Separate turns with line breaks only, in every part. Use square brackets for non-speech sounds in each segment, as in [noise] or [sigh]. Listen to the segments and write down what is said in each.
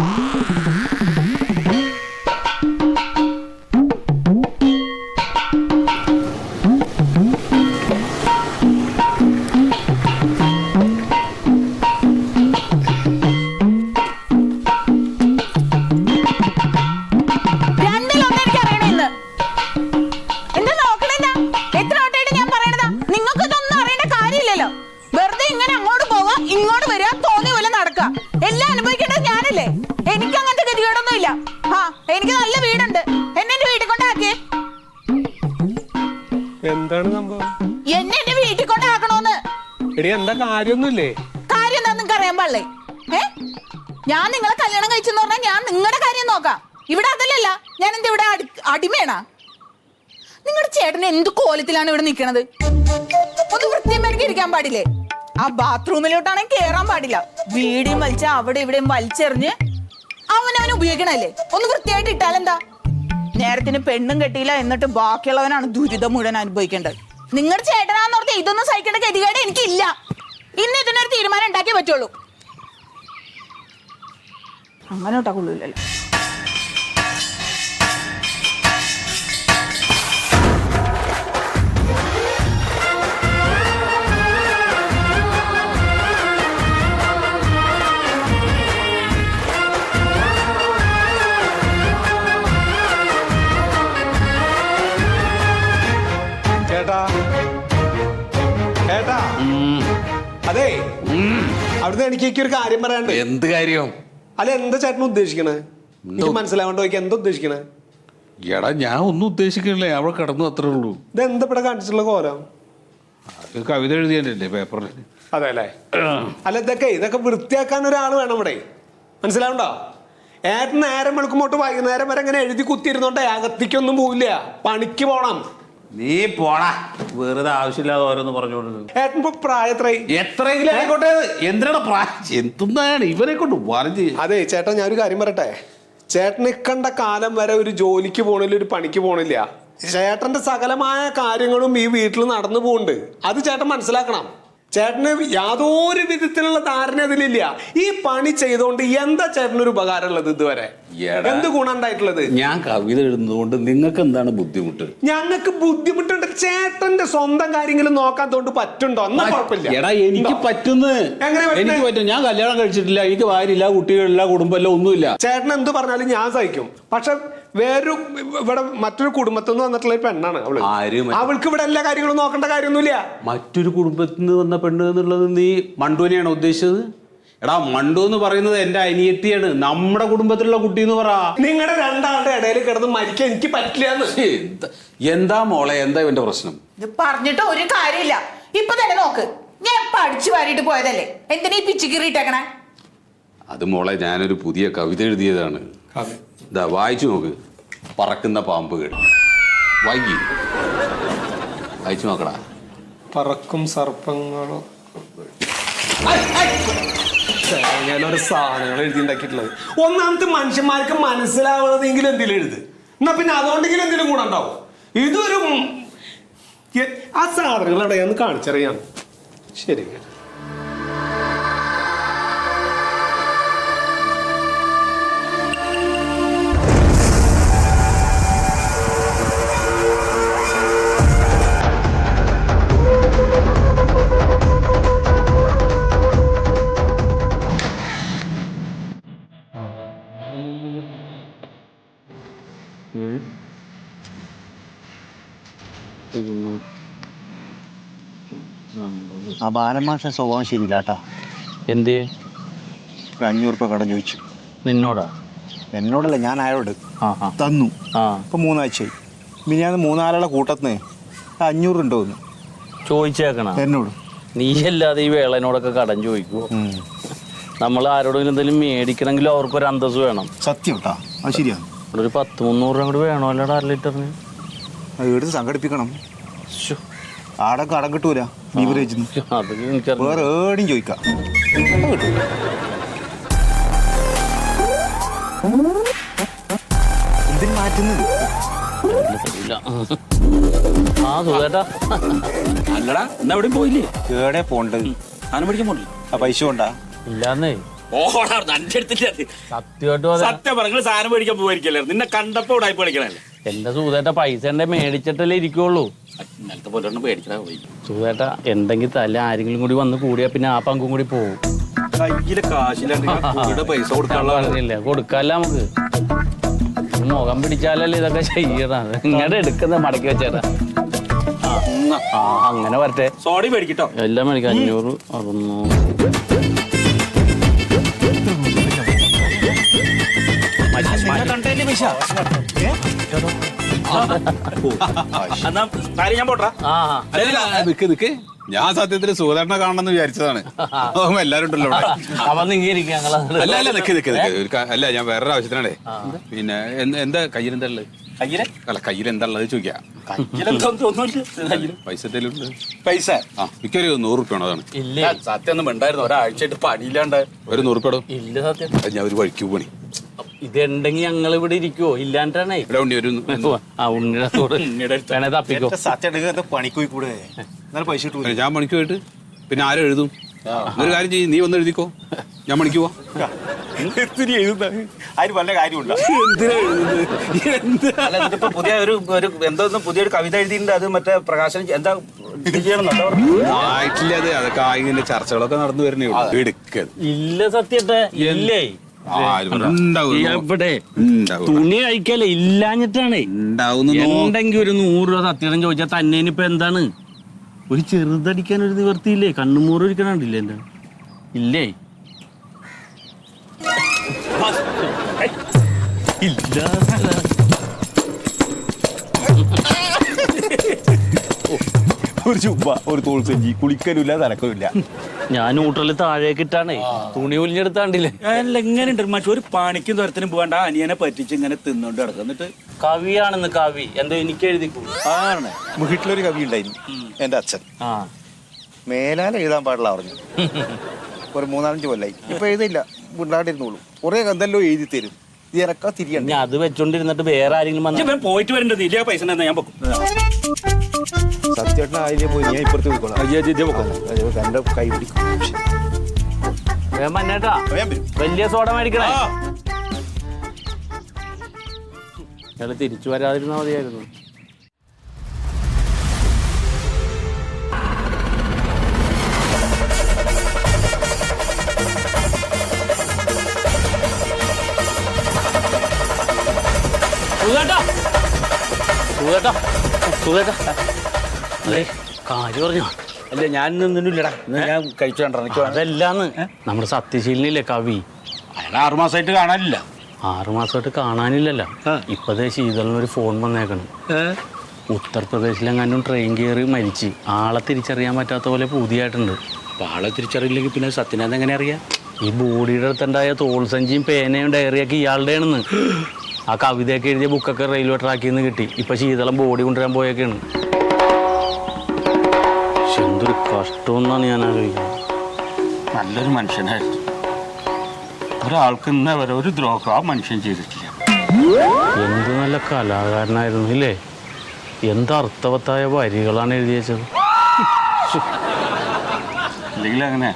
Mm-hmm. ഗതികേടൊന്നും ആ എനിക്ക് നല്ല വീടുണ്ട്. എന്നെ എന്റെ വീട്ടിൽ കൊണ്ടാക്കിയേ.
എന്താണ് സംഭവം?
എന്നെ എന്റെ വീട്ടിൽ കൊണ്ടാക്കണോന്ന്.
എടി എന്താ കാര്യൊന്നുമില്ലേ
കാര്യം എന്താ നിങ്ങൾക്ക് അറിയാൻ പാടില്ലേ? ഏ? ഞാൻ നിങ്ങളെ കല്യാണം കഴിച്ചെന്ന് പറഞ്ഞാൽ ഞാൻ നിങ്ങളുടെ കാര്യം നോക്കാം. ഇവിടെ അതല്ലല്ല ഞാൻ എന്താ ഇവിടെ അടി- അടിമയാണാ? നിങ്ങളുടെ ചേട്ടൻ എന്ത് കോലത്തിലാണ് ഇവിടെ നിൽക്കണത് ഒന്ന് വൃത്തിയമ്മേലേക്ക് ഇരിക്കാൻ പാടില്ലേ? ആ ബാത്റൂമിലോട്ടാണെങ്കിൽ കേറാൻ പാടില്ല. വീടിയും വലിച്ച അവിടെ ഇവിടെയും വലിച്ചെറിഞ്ഞ് അവനവൻ ഉപയോഗിക്കണല്ലേ? ഒന്ന് വൃത്തിയായിട്ട് ഇട്ടാലെന്താ നേരത്തിന് പെണ്ണും കെട്ടിയില്ല എന്നിട്ട് ബാക്കിയുള്ളവനാണ് ദുരിതം മുഴുവൻ അനുഭവിക്കേണ്ടത്. നിങ്ങളുടെ ചേട്ടനാന്നോർത്ത് ഇതൊന്നും സഹിക്കേണ്ട ഗതികേട് എനിക്കില്ല. ഇന്ന് ഇതിനൊരു തീരുമാനം ഉണ്ടാക്കിയേ പറ്റുള്ളൂ. അങ്ങനെ ഇട്ടാ
അവിടുന്ന് എനിക്ക് എനിക്ക് ഒരു കാര്യം പറയാണ്ട്
എന്ത് കാര്യം?
അല്ല എന്താ ചേട്ടൻ ഉദ്ദേശിക്കണേ? എനിക്ക് മനസ്സിലാവേണ്ട ചോദിക്കാം എന്താ ഉദ്ദേശിക്കണേ?
എടാ ഞാൻ ഒന്നും ഉദ്ദേശിക്കണില്ലേ. അവിടെ കിടന്നു അത്രേ ഉള്ളൂ.
ഇത് എന്താ ഇവിടെ കാണിച്ചിട്ടുള്ള കോലം?
അത് കവിത എഴുതിയല്ലേ പേപ്പറിൽ
അതെ അല്ലേ അല്ല ഇതൊക്കെ ഇതൊക്കെ വൃത്തിയാക്കാൻ ഒരാൾ വേണം ഇവിടെ. മനസ്സിലാവണ്ടോ? ഏട്ടൻ നേരം വെളുക്കുമ്പോട്ട് വൈകുന്നേരം വരെ ഇങ്ങനെ എഴുതി കുത്തിയിരുന്നോണ്ടേ അകത്തേക്കൊന്നും പോവില്ല. പണിക്ക് പോണം.
നീ പോടാ. വെറുതെ ആവശ്യമില്ലാതെ ഓരോന്ന് പറഞ്ഞോണ്ട് എത്രയെങ്കിലും ആയിക്കോട്ടെ. എന്തിനാണ് പ്രായം? എന്തുന്നാണ് ഇവരെ കൊണ്ട് പറഞ്ഞ്
അതെ ചേട്ടാ ഞാൻ ഒരു കാര്യം പറയട്ടെ? ചേട്ടൻ ഇക്കണ്ട കാലം വരെ ഒരു ജോലിക്ക് പോണില്ല ഒരു പണിക്ക് പോണില്ല. ചേട്ടന്റെ സകലമായ കാര്യങ്ങളും ഈ വീട്ടിൽ നടന്നു പോകുന്നുണ്ട് അത് ചേട്ടൻ മനസ്സിലാക്കണം. ചേട്ടന് യാതൊരു വിധത്തിലുള്ള ധാരണ അതിലില്ല. ഈ പണി ചെയ്തുകൊണ്ട് എന്താ ചേട്ടനൊരു ഉപകാരം ഉള്ളത് ഇതുവരെ എന്ത് ഗുണം ഉണ്ടായിട്ടുള്ളത്?
ഞാൻ കവിത എഴുതുന്നതുകൊണ്ട് നിങ്ങൾക്ക് എന്താണ് ബുദ്ധിമുട്ട്?
ഞങ്ങൾക്ക് ബുദ്ധിമുട്ടുണ്ട്. ചേട്ടന്റെ സ്വന്തം കാര്യങ്ങളും നോക്കാത്തോണ്ട് പറ്റുണ്ടോ? എന്നാ കുഴപ്പമില്ല.
എടാ എനിക്ക്? പറ്റുന്നു? എനിക്ക് പറ്റും. ഞാൻ കല്യാണം കഴിച്ചിട്ടില്ല. എനിക്ക് ഭാര്യയില്ല കുട്ടികളില്ല കുടുംബമില്ല ഒന്നുമില്ല.
ചേട്ടൻ എന്ത് പറഞ്ഞാലും ഞാൻ സഹിക്കും. പക്ഷെ വേറൊരു ഇവിടെ മറ്റൊരു കുടുംബത്തിൽ നിന്ന് വന്നിട്ടുള്ള ഒരു പെണ്ണാണ് അവൾ.
ആര്
അവൾക്ക് ഇവിടെ എല്ലാ കാര്യങ്ങളും നോക്കേണ്ട കാര്യമൊന്നുമില്ല.
മറ്റൊരു കുടുംബത്തിൽ നിന്ന് വന്ന പെണ്ണ് എന്നുള്ളത് നീ മണ്ടുവിനെയാണ് ഉദ്ദേശിച്ചത്? എടാ മണ്ടു എന്ന് പറയുന്നത് എന്റെ അനിയത്തിയാണ്. നമ്മുടെ കുടുംബത്തിലുള്ള കുട്ടി എന്ന് പറ.
നിങ്ങളുടെ രണ്ടാളുടെ ഇടയിൽ കിടന്ന് മരിക്കാൻ എനിക്ക് പറ്റില്ല എന്ന്
എന്താ- എന്താ മോളെ? എന്താ ഇവന്റെ പ്രശ്നം?
ഇത് പറഞ്ഞിട്ട് ഒരു കാര്യമില്ല. ഇപ്പൊ തന്നെ നോക്ക്. ഞാൻ പഠിച്ചു വാരിയിട്ട് പോയതല്ലേ? എന്തിനാ ഈ പിച്ചു കീറിയിട്ടേക്കണേ
അത് മോളെ ഞാനൊരു പുതിയ കവിത എഴുതിയതാണ്. ഇതാ വായിച്ചു നോക്ക്. പറക്കുന്ന പാമ്പുകൾ. വൈകി. വായിച്ചു നോക്കടാ.
പറക്കും സർപ്പങ്ങളും. ഞാനൊരു സാധനങ്ങൾ എഴുതി ഉണ്ടാക്കിയിട്ടുള്ളത് ഒന്നാമത്തെ മനുഷ്യന്മാർക്ക് മനസ്സിലാവണതെങ്കിലും എന്തെങ്കിലും എഴുത്. എന്നാ പിന്നെ അതുകൊണ്ടെങ്കിലും എന്തെങ്കിലും ഗുണം ഉണ്ടാവും. ഇതൊരു ആ സാധനങ്ങൾ അവിടെ ഞാൻ കാണിച്ചറിയാം. ശരി.
ആ ബാലമാഷ സ്വഭാവം ശരിയില്ല കേട്ടാ
എന്ത്?
ഒരു അഞ്ഞൂറ് രൂപ കടം ചോദിച്ചു.
നിന്നോടാ?
എന്നോടല്ല ഞാൻ അയാളോട്
ആ ആ.
തന്നു.
ആ.
ഇപ്പൊ മൂന്നാഴ്ചയായി. പിന്നെ ഞാൻ മൂന്നാലാളെ കൂട്ടത്തിന് അഞ്ഞൂറ് ഉണ്ടോ എന്ന്
ചോദിച്ചേക്കണ?
എന്നോട്.
നീ അല്ലാതെ ഈ വേളനോടൊക്കെ കടം ചോദിക്കുവോ? നമ്മൾ ആരോടെങ്കിലും എന്തെങ്കിലും മേടിക്കണമെങ്കിലും അവർക്കൊരു അന്തസ് വേണം.
സത്യം കേട്ടാ അത് ശരിയാണ്.
ഒരു പത്ത് മുന്നൂറ് രൂപ കൂടി വേണമല്ലോടാ അര ലിറ്ററിന്?
എടുത്ത് സംഘടിപ്പിക്കണം? ആടെ കടം കിട്ടൂല
അത് എനിക്കറിയാം
വേറെ ഏടിയും ചോദിക്കാം. എന്തിന് മാറ്റുന്നത്?
അല്ലടാ എന്നാ എവിടെയും പോയില്ലേ?
കേടെ പോണ്ടത്.
ആന പിടിക്കാൻ പോണില്ല?
ആ പൈസ കൊണ്ടാ.
ഇല്ലാന്നേ.
ഓടാ നല്ല അടുത്തില്ല സത്യം പറഞ്ഞു സാധനം മേടിക്കാൻ പോയിരിക്കല്ലേ നിന്നെ കണ്ടപ്പോ ഉടായി പഠിക്കണല്ലേ
എന്റെ സൂതേട്ട പൈസ എന്റെ മേടിച്ചിട്ടല്ലേ ഇരിക്കുള്ളൂ.
ഇന്നലത്തെ പോലെ ഒന്നും പോയി.
സൂതേട്ട എന്തെങ്കിലും തല ആരെങ്കിലും കൂടി വന്ന് കൂടിയാ പിന്നെ ആ പങ്കും കൂടി പോകും
പൈസ
കൊടുക്കല്ല നമുക്ക്. മുഖം പിടിച്ചാലല്ലേ ഇതൊക്കെ ചെയ്യണം ഇങ്ങനെ എടുക്കുന്ന മടക്കി വെച്ചേട്ടാ. അങ്ങനെ വരട്ടെ.
സോഡി മേടിക്കട്ടോ
എല്ലാം മേടിക്കാം അഞ്ഞൂറ് അറുന്നൂറ്.
എന്നാ കാര്യം ഞാൻ പോട്ടാ
നിക്ക് നിക്ക്. ഞാൻ സത്യത്തിൽ സുഖേട്ടനെ കാണണമെന്ന് വിചാരിച്ചതാണ്. എല്ലാരും ഉണ്ടല്ലോ ഇവിടെ. അല്ല അല്ല നിക്ക് നിക്ക് നിക്ക്. ഒരു ക- അല്ല ഞാൻ വേറൊരു ആവശ്യത്തിനാണേ. പിന്നെ എന്ത്- എന്താ കയ്യിൽ എന്താ ഉള്ളത്?
കയ്യിലെ?
അല്ല കയ്യിൽ എന്താ ഉള്ളത് ചോദിക്കാം.
കയ്യിലെന്തോന്ന് തോന്നുന്നില്ല.
പൈസ എന്തെങ്കിലും ഉണ്ട്?
പൈസ?
ആ മിക്കൊരു നൂറ് റുപ്യ ആണ് അതാണ്
ഇല്ലേ
സത്യം ഒന്നും ഉണ്ടായിരുന്നു ഒരാഴ്ചയായിട്ട് പണിയില്ലാണ്ട്.
ഒരു നൂറ് റുപ്യ
ഇല്ല സത്യം.
അത് ഞാൻ ഒരു വഴിക്ക് പോണി.
ഇതുണ്ടെങ്കിൽ ഞങ്ങൾ ഇവിടെ ഇരിക്കുവോ? ഇല്ലാണ്ടാണേ. ആ ഉണ്ണിയുടെ കൂടെ വേണേ തപ്പിക്കോ
സത്യം പണിക്ക് കൂടെ. എന്നാലും പൈസ കിട്ടൂല.
ഞാൻ മണിക്ക് പോയിട്ട് പിന്നെ ആരും എഴുതും? ഒരു കാര്യം ചെയ്യും നീ വന്ന് എഴുതിക്കോ. ഞാൻ മണിക്ക് പോവാ.
പുതിയ ഒരു ഒരു എന്തോ പുതിയൊരു കവിത എഴുതിയിട്ടുണ്ട്. അത് മറ്റേ പ്രകാശനം എന്താ
ആയിട്ടില്ല അത്. അതൊക്കെ ഇങ്ങനെ ചർച്ചകളൊക്കെ നടന്നു വരുന്നേ
ഇല്ല സത്യത്തെ ഇല്ലേ? എവിടെ തുണി അയക്കല്ലേ ഇല്ലാഞ്ഞിട്ടാണ്.
ഉണ്ടാവുന്ന
ഉണ്ടെങ്കിൽ ഒരു നൂറ് രൂപ സത്യം ചോദിച്ചാൽ തന്നെ ഇപ്പൊ എന്താണ്? ഒരു ചെറുതടിക്കാൻ ഒരു നിവർത്തിയില്ലേ? കണ്ണുമൂറ് ഒരിക്കണുണ്ടില്ലേ എന്താ? ഇല്ലേ? ഇല്ല
ഒരു ചുമ്പ ഒരു തോൾ സഞ്ചി കുളിക്കലുമില്ല തലക്കലുമില്ല
ഞാൻ ഊട്ടറിൽ താഴേക്ക് ഇട്ടാണേ. തുണി ഉലിഞ്ഞെടുത്താണ്ടില്ലേ
അല്ല എങ്ങനെയുണ്ട്? മറ്റു ഒരു പണിക്കും തുരത്തിനും പോകണ്ട ആ അനിയനെ പറ്റിച്ച് ഇങ്ങനെ തിന്നോണ്ട് കിടക്കും. എന്നിട്ട്
കവിയാണെന്ന് കവി. എന്തോ എനിക്ക് എഴുതി
ആണ്. വീട്ടിലൊരു കവി ഉണ്ടായിരുന്നു എന്റെ അച്ഛൻ.
ആ.
മേലാൽ എഴുതാൻ പാടില്ല പറഞ്ഞു. ഒരു മൂന്നാലഞ്ച് കൊല്ലായി. ഇപ്പൊ എഴുതില്ല ഉണ്ടാണ്ടിരുന്നോളൂ കുറെ എന്തെല്ലോ എഴുതി തരും. ഇത് എനക്കാ തിരിയണ്ട?
അത് വെച്ചോണ്ടിരുന്നിട്ട് വേറെ ആരെങ്കിലും
പോയിട്ട് വരേണ്ടത് ഇല്ല? പൈസ ഞാൻ പൊക്കും
സത്യേട്ടൻ അതിലെ പോയി ഞാൻ ഇപ്പുറത്ത് പോയിക്കോളാം. എന്റെ കൈ പിടിക്കും. വരും.
വലിയ സോഡ മേടിക്കണേ. ഇയാൾ തിരിച്ചു വരാതിരുന്ന മതിയായിരുന്നു. സുഖേട്ടാ. സുഖേട്ടാ. സുഖേട്ടാ. അതെ കാര്യം പറഞ്ഞോ
അല്ല ഞാൻ നിന്നില്ലടാ. ഞാൻ കഴിച്ചു കണ്ടോ എനിക്ക്
അതല്ലാന്ന്. നമ്മുടെ സത്യശീലനില്ലേ കവി?
അയാൾ ആറുമാസമായിട്ട് കാണാനില്ല.
ആറുമാസമായിട്ട് കാണാനില്ലല്ലോ. ഇപ്പതേ ശീതളിന് ഒരു ഫോൺ വന്നേക്കണം. ഉത്തർപ്രദേശിലെങ്ങാനും ട്രെയിൻ കയറി മരിച്ച്. ആളെ തിരിച്ചറിയാൻ പറ്റാത്ത പോലെ പുതിയായിട്ടുണ്ട്.
അപ്പൊ ആളെ തിരിച്ചറിയില്ലെങ്കിൽ പിന്നെ സത്യനാഥ് എങ്ങനെ അറിയാം?
ഈ ബോഡിയുടെ അടുത്തുണ്ടായ തോൾ സഞ്ചിയും പേനയും ഡയറിയൊക്കെ ഇയാളുടെയാണെന്ന്. [gasps] ആ കവിതയൊക്കെ എഴുതിയ ബുക്കൊക്കെ റെയിൽവേ ട്രാക്കിൽ നിന്ന് കിട്ടി. ഇപ്പൊ ശീതളം ബോഡി കൊണ്ടുവരാൻ പോയൊക്കെയാണ് എന്തൊരു കഷ്ടമെന്നാണ് ഞാൻ ആലോചിക്കുന്നത്
നല്ലൊരു മനുഷ്യനായിരുന്നു. ഒരാൾക്ക് ഇന്നേ വരെ ഒരു ദ്രോഹം ആ മനുഷ്യൻ ചെയ്തിട്ടില്ല.
എന്ത് നല്ല കലാകാരനായിരുന്നു ഇല്ലേ? എന്ത് അർത്ഥവത്തായ വരികളാണ് എഴുതി വെച്ചത്.
അല്ലെങ്കിൽ അങ്ങനെ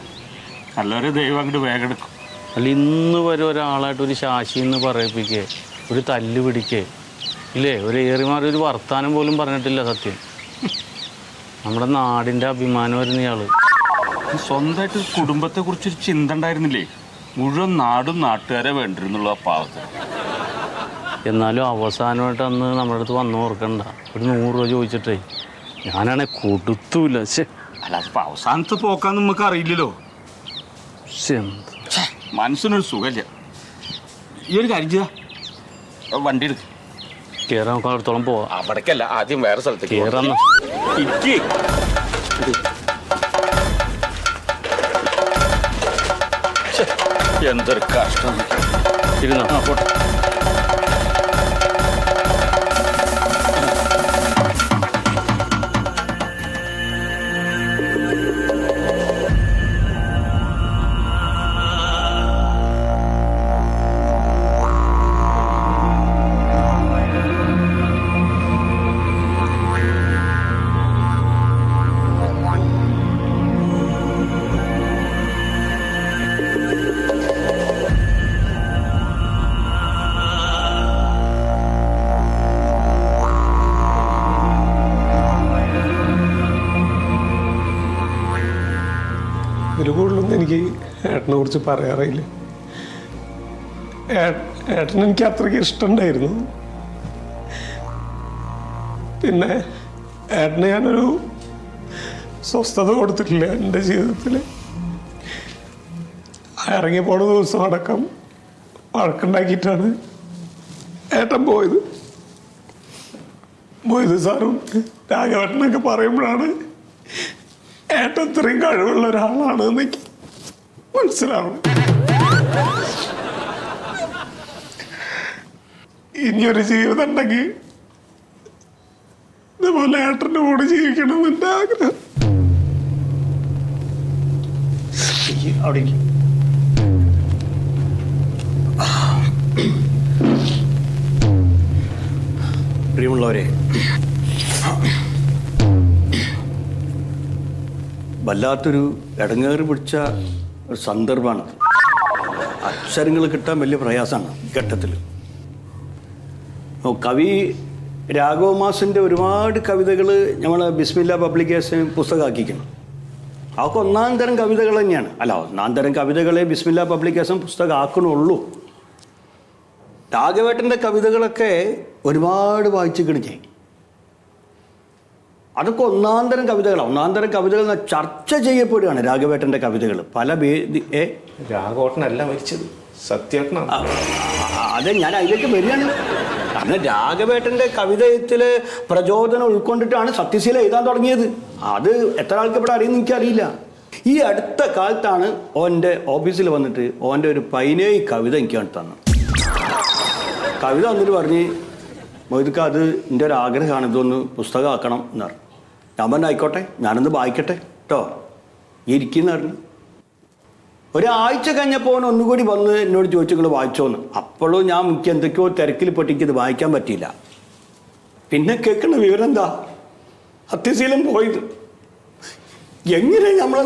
നല്ലൊരു ദൈവം അങ്ങോട്ട് വേഗം എടുക്കും.
അല്ല ഇന്ന് വരെ ഒരാളായിട്ട് ഒരു ശാശി എന്ന് പറയിപ്പിക്കേ ഒരു തല്ല് പിടിക്കേ ഇല്ലേ? ഒരു ഏറിമാറി ഒരു വർത്താനം പോലും പറഞ്ഞിട്ടില്ല സത്യം. നമ്മുടെ നാടിന്റെ അഭിമാനം വരുന്ന ഇയാൾ.
സ്വന്തമായിട്ട് കുടുംബത്തെ കുറിച്ചൊരു ചിന്ത ഉണ്ടായിരുന്നില്ലേ? മുഴുവൻ നാടും നാട്ടുകാരെ വേണ്ടിരുന്നുള്ള ആ പാവത്തിന്
എന്നാലും അവസാനമായിട്ട് അന്ന് നമ്മുടെ അടുത്ത് വന്നു ഓർക്കണ്ട. ഒരു നൂറ് രൂപ ചോദിച്ചിട്ടേ ഞാനാണെ കൊടുത്തൂല. ശ്ശെ.
അല്ല അതിപ്പോ അവസാനത്തെ പോക്കാന്ന് നമുക്ക് അറിയില്ലല്ലോ.
ശ്ശെ, എന്ത്?
മനസ്സിനൊരു സുഖമില്ല. ഈ ഒരു കാര്യം ചെയ്താ. വണ്ടി എടുക്ക്.
കേറാൻ നമുക്ക് അടുത്തോളം പോവാം.
അവിടേക്കല്ല ആദ്യം വേറെ സ്ഥലത്തേക്ക് കേറാന്നോ
കേറാന്ന്
ഇരിക്ക്. എന്തൊരു കഷ്ടം
ഇരുന്നോ
ആ, പോട്ടെ.
കുറിച്ച് പറയാറില്ല ഏട്ടൻ എനിക്ക് അത്രയ്ക്ക് ഇഷ്ടമുണ്ടായിരുന്നു. പിന്നെ ഏട്ടന് ഞാനൊരു സ്വസ്ഥത കൊടുത്തിട്ടില്ല എന്റെ ജീവിതത്തിൽ ഇറങ്ങി പോണ ദിവസം അടക്കം വഴക്കുണ്ടാക്കിയിട്ടാണ് ഏട്ടൻ പോയത്. മൊയ്ത് സാറും രാഘവേട്ടനൊക്കെ പറയുമ്പോഴാണ് ഏട്ടൻ ഇത്രയും കഴിവുള്ള ഒരാളാണ് എനിക്ക് മനസ്സിലാവണം ഇനിയൊരു ജീവിതം ഉണ്ടെങ്കിൽ ഇതുപോലെ ഏട്ടന്റെ കൂടെ ജീവിക്കണം എന്റെ ആഗ്രഹം
അവിടെ ഇരിക്ക്. പ്രിയമുള്ളവരെ വല്ലാത്തൊരു ഇടങ്ങേറി പിടിച്ച ഒരു സന്ദർഭമാണ്. അക്ഷരങ്ങൾ കിട്ടാൻ വലിയ പ്രയാസമാണ് ഘട്ടത്തിൽ. കവി രാഘവമാസിന്റെ ഒരുപാട് കവിതകൾ നമ്മൾ ബിസ്മില്ല പബ്ലിക്കേഷൻ പുസ്തകമാക്കിക്കണം അതൊക്കെ ഒന്നാം തരം കവിതകൾ തന്നെയാണ്. അല്ല ഒന്നാം തരം കവിതകളെ ബിസ്മില്ല പബ്ലിക്കേഷൻ പുസ്തകമാക്കണുള്ളൂ. രാഘവേട്ടന്റെ കവിതകളൊക്കെ ഒരുപാട് വായിച്ചു ഞാൻ അതൊക്കെ ഒന്നാന്തരം തരം കവിതകളാണ് ഒന്നാന്തരം തരം കവിതകൾ ചർച്ച ചെയ്യപ്പെടുകയാണ് രാഘവേട്ടന്റെ കവിതകൾ. പല ഭേദി ഏ?
രാഘവേട്ടനല്ല മരിച്ചത്.
ആ, അതെ ഞാൻ അതിലേക്ക് വരികയാണ്. കാരണം രാഘവേട്ടന്റെ കവിതയത്തിൽ പ്രചോദനം ഉൾക്കൊണ്ടിട്ടാണ് സത്യശീല എഴുതാൻ തുടങ്ങിയത്. അത് എത്ര ആൾക്ക് ഇവിടെ അറിയുന്ന എനിക്കറിയില്ല. ഈ അടുത്ത കാലത്താണ് ഓന്റെ ഓഫീസിൽ വന്നിട്ട് ഓന്റെ ഒരു പതിനേഴ് കവിത എനിക്ക് വേണ്ടി തന്നു കവിത വന്നിട്ട് പറഞ്ഞ് മൊയ്തുക്ക അത് എന്റെ ഒരു ആഗ്രഹമാണ് ഇതൊന്ന് പുസ്തകമാക്കണം എന്ന് പറഞ്ഞു. ഞാൻ പറഞ്ഞു ആയിക്കോട്ടെ ഞാനൊന്ന് വായിക്കട്ടെ കേട്ടോ ഇരിക്കുന്ന പറഞ്ഞു ഒരാഴ്ച കഴിഞ്ഞപ്പോൾ ഒന്നുകൂടി വന്ന് എന്നോട് ചോദിച്ചു നിങ്ങൾ വായിച്ചോന്ന്. അപ്പോഴും ഞാൻ മുഖ്യ എന്തൊക്കെയോ തിരക്കിൽ പെട്ടിക്ക് ഇത് വായിക്കാൻ പറ്റിയില്ല. പിന്നെ കേൾക്കുന്ന വിവരം എന്താ? അത്യശീലം പോയത്. എങ്ങനെ നമ്മൾ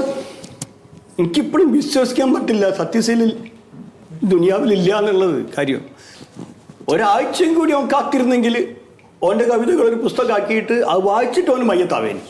എനിക്കിപ്പോഴും വിശ്വസിക്കാൻ പറ്റില്ല സത്യശീലിൽ ദുനിയാവിലില്ല എന്നുള്ളത് കാര്യം. ഒരാഴ്ചയും കൂടി അവൻ കാത്തിരുന്നെങ്കിൽ ഓന്റെ കവിതകൾ ഒരു പുസ്തകമാക്കിയിട്ട് അത് വായിച്ചിട്ട് അവന് മയ്യത്താവേനി.